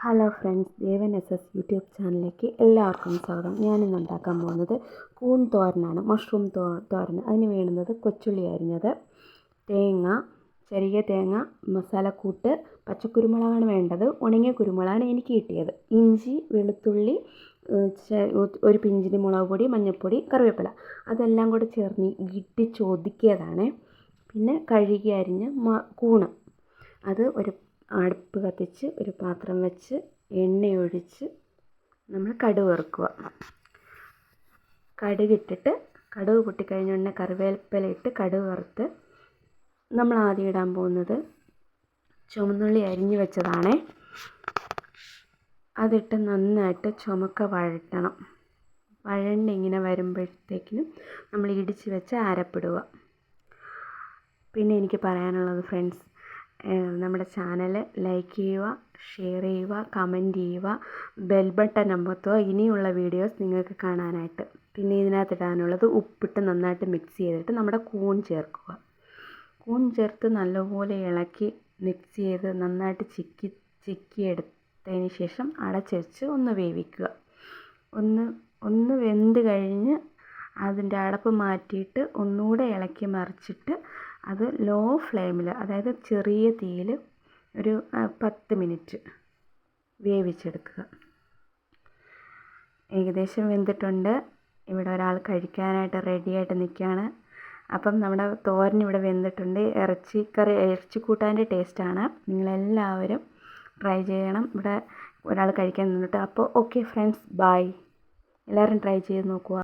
Hello friends Devan S S YouTube ചാനലിലേക്ക് എല്ലാവർക്കും സ്വാഗതം. ഞാനിന്ന് ഉണ്ടാക്കാൻ പോകുന്നത് കൂൺ തോരനാണ് മഷ്റൂം തോ തോരൻ അതിന് വേണ്ടുന്നത് കൊച്ചുള്ളി അരിഞ്ഞത് തേങ്ങ ചെറിയ തേങ്ങ മസാലക്കൂട്ട് പച്ചക്കുരുമുളകാണ് വേണ്ടത്. ഉണങ്ങിയ കുരുമുളകാണ് എനിക്ക് കിട്ടിയത്. ഇഞ്ചി വെളുത്തുള്ളി ഒരു പിഞ്ചിന് മുളക് പൊടി മഞ്ഞൾപ്പൊടി കറിവേപ്പില. അതെല്ലാം കൂടെ ചേർന്ന് ഇടിച്ച് ഒതുക്കിയതാണ്. പിന്നെ കഴുകി അരിഞ്ഞ കൂണ്. അത് ഒരു അടുപ്പ് കത്തിച്ച് ഒരു പാത്രം വെച്ച് എണ്ണയൊഴിച്ച് നമ്മൾ കടുക് വറുക്കുക. കടുകിട്ടിട്ട് കടുക് പൊട്ടിക്കഴിഞ്ഞ ഉടനെ കറിവേപ്പില ഇട്ട് കടുക് വറുത്ത് നമ്മൾ ആദ്യം ഇടാൻ പോകുന്നത് ചുമന്നുള്ളി അരിഞ്ഞു വെച്ചതാണേ. അതിട്ട് നന്നായിട്ട് ചുമക്ക വഴറ്റണം. വഴണ്ട് ഇങ്ങനെ വരുമ്പോഴത്തേക്കിനും നമ്മൾ ഇടിച്ച് വെച്ച് അരപ്പിടുക. പിന്നെ എനിക്ക് പറയാനുള്ളത് ഫ്രണ്ട്സ് നമ്മുടെ ചാനൽ ലൈക്ക് ചെയ്യുക ഷെയർ ചെയ്യുക കമന്റ് ചെയ്യുക ബെൽ ബട്ടൺ അമർത്തുക ഇനിയുള്ള വീഡിയോസ് നിങ്ങൾക്ക് കാണാനായിട്ട്. പിന്നെ ഇതിനകത്ത് ഇടാനുള്ളത് ഉപ്പിട്ട് നന്നായിട്ട് മിക്സ് ചെയ്തിട്ട് നമ്മുടെ കൂൺ ചേർക്കുക. കൂൺ ചേർത്ത് നല്ലപോലെ ഇളക്കി മിക്സ് ചെയ്ത് നന്നായിട്ട് ചിക്കി ചിക്കി എടുത്തതിന് ശേഷം അടച്ച് വെച്ച് ഒന്ന് വേവിക്കുക. ഒന്ന് ഒന്ന് വെന്ത് കഴിഞ്ഞ് അതിന്റെ അടപ്പ് മാറ്റിയിട്ട് ഒന്നുകൂടെ ഇളക്കി മറിച്ചിട്ട് അത് ലോ ഫ്ലെയിമിൽ അതായത് ചെറിയ തീയിൽ ഒരു പത്ത് മിനിറ്റ് വേവിച്ചെടുക്കുക. ഏകദേശം വെന്തിട്ടുണ്ട്. ഇവിടെ ഒരാൾ കഴിക്കാനായിട്ട് റെഡിയായിട്ട് നിൽക്കുകയാണ്. അപ്പം നമ്മുടെ തോരൻ ഇവിടെ വെന്തിട്ടുണ്ട്. ഇറച്ചിക്കറി ഇറച്ചിക്കൂട്ടാന്റെ ടേസ്റ്റാണ്. നിങ്ങളെല്ലാവരും ട്രൈ ചെയ്യണം. ഇവിടെ ഒരാൾ കഴിക്കാൻ നിന്നിട്ട്. അപ്പോൾ ഓക്കെ ഫ്രണ്ട്സ് ബൈ. എല്ലാവരും ട്രൈ ചെയ്ത് നോക്കുക.